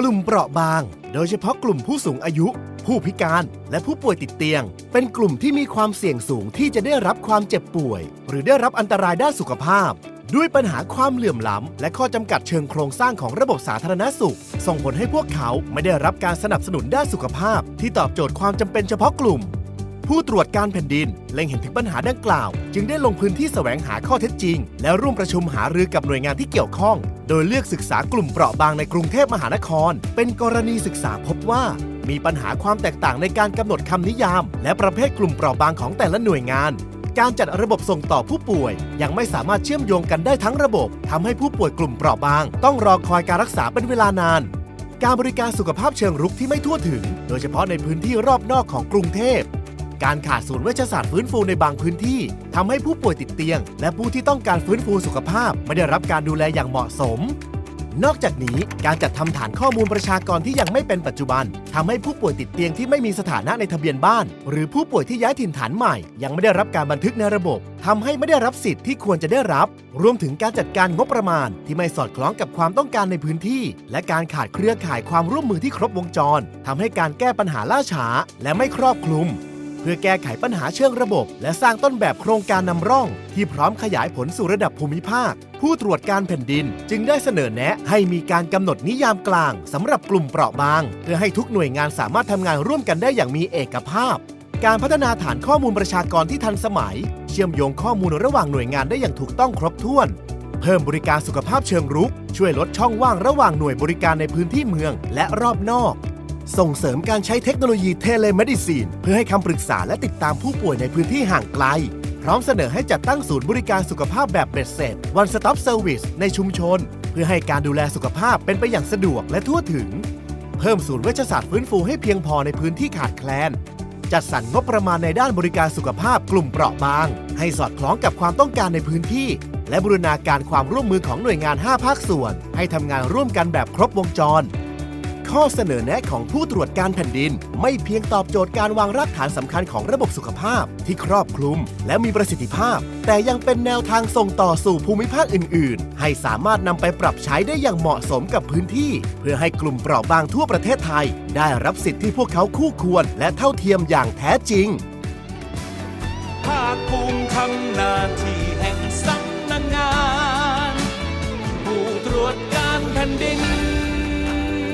กลุ่มเปราะบาง โดยเฉพาะกลุ่มผู้สูงอายุ ผู้พิการและผู้ป่วยติดเตียง เป็นกลุ่มที่มีความเสี่ยงสูงที่จะได้รับความเจ็บป่วย หรือได้รับอันตรายด้านสุขภาพ ด้วยปัญหาความเหลื่อมล้ำ และข้อจำกัดเชิงโครงสร้างของระบบสาธารณสุข ส่งผลให้พวกเขาไม่ได้รับการสนับสนุนด้านสุขภาพ ที่ตอบโจทย์ความจำเป็นเฉพาะกลุ่ม ผู้ตรวจการแผ่นดินเล็งเห็นถึงปัญหาดังกล่าว จึงได้ลงพื้นที่แสวงหาข้อเท็จจริง และร่วมประชุมหารือกับหน่วยงานที่เกี่ยวข้อง โดยเลือกศึกษากลุ่มเปราะบางในกรุงเทพมหานคร เป็นกรณีศึกษาพบว่า มีปัญหาความแตกต่างในการกำหนดคำนิยาม และประเภทกลุ่มเปราะบางของแต่ละหน่วยงาน การจัดระบบส่งต่อผู้ป่วย ยังไม่สามารถเชื่อมโยงกันได้ทั้งระบบทำให้ผู้ป่วยกลุ่มเปราะบาง ต้องรอคอยการรักษาเป็นเวลานานการบริการสุขภาพเชิงรุกที่ไม่ทั่วถึง โดยเฉพาะในพื้นที่รอบนอกของกรุงเทพ การขาดศูนย์เวชศาสตร์ฟื้นฟูในบางพื้นที่ทำให้ผู้ป่วยติดเตียง และผู้ที่ต้องการฟื้นฟูสุขภาพ ไม่ได้รับการดูแลอย่างเหมาะสม นอกจากนี้การจัดทำฐานข้อมูลประชากรที่ยังไม่เป็นปัจจุบันทำให้ผู้ป่วยติดเตียงที่ไม่มีสถานะในทะเบียนบ้าน หรือผู้ป่วยที่ย้ายถิ่นฐานใหม่ ยังไม่ได้รับการบันทึกในระบบทำให้ไม่ได้รับสิทธิ์ที่ควรจะได้รับ รวมถึงการจัดการงบประมาณ ที่ไม่สอดคล้องกับความต้องการในพื้นที่ และการขาดเครือข่ายความร่วมมือที่ครบวงจรทำให้การแก้ปัญหาล่าช้า และไม่ครอบคลุม พื่อแก้ไขปัญหาเชิงระบบ และสร้างต้นแบบโครงการนำร่อง ที่พร้อมขยายผลสู่ระดับภูมิภาค ผู้ตรวจการแผ่นดิน จึงได้เสนอแนะให้มีการกำหนดนิยามกลางสำหรับกลุ่มเปราะบาง เพื่อให้ทุกหน่วยงานสามารถทำงานร่วมกันได้อย่างมีเอกภาพ การพัฒนาฐานข้อมูลประชากรที่ทันสมัย เชื่อมโยงข้อมูลระหว่างหน่วยงานได้อย่างถูกต้องครบถ้วนเพิ่มบริการสุขภาพเชิงรุก ช่วยลดช่องว่างระหว่างหน่วยบริการในพื้นที่เมืองและรอบนอก ส่งเสริมการใช้เทคโนโลยีเทเลเมดิซีน เพื่อให้คำปรึกษาและติดตามผู้ป่วยในพื้นที่ห่างไกล พร้อมเสนอให้จัดตั้งศูนย์บริการสุขภาพแบบเบ็ดเสร็จ One Stop Service ในชุมชน เพื่อให้การดูแลสุขภาพเป็นไปอย่างสะดวกและทั่วถึง เพิ่มศูนย์เวชศาสตร์ฟื้นฟูให้เพียงพอในพื้นที่ขาดแคลน จัดสรรงบประมาณในด้านบริการสุขภาพกลุ่มเปราะบาง ให้สอดคล้องกับความต้องการในพื้นที่ และบูรณาการความร่วมมือของหน่วยงาน 5 ภาคส่วน ให้ทำงานร่วมกันแบบครบวงจร ข้อเสนอแนะของผู้ตรวจการแผ่นดิน ไม่เพียงตอบโจทย์การวางรากฐานสำคัญของระบบสุขภาพ ที่ครอบคลุม และมีประสิทธิภาพ แต่ยังเป็นแนวทางส่งต่อสู่ภูมิภาคอื่น ๆ ให้สามารถนำไปปรับใช้ได้อย่างเหมาะสมกับพื้นที่ เพื่อให้กลุ่มเปราะบางทั่วประเทศไทย ได้รับสิทธิที่พวกเขาคู่ควร และเท่าเทียมอย่างแท้จริงภาคภูมิทำหน้าที่แห่งสำนักงาน ผู้ตรวจการแผ่นดิน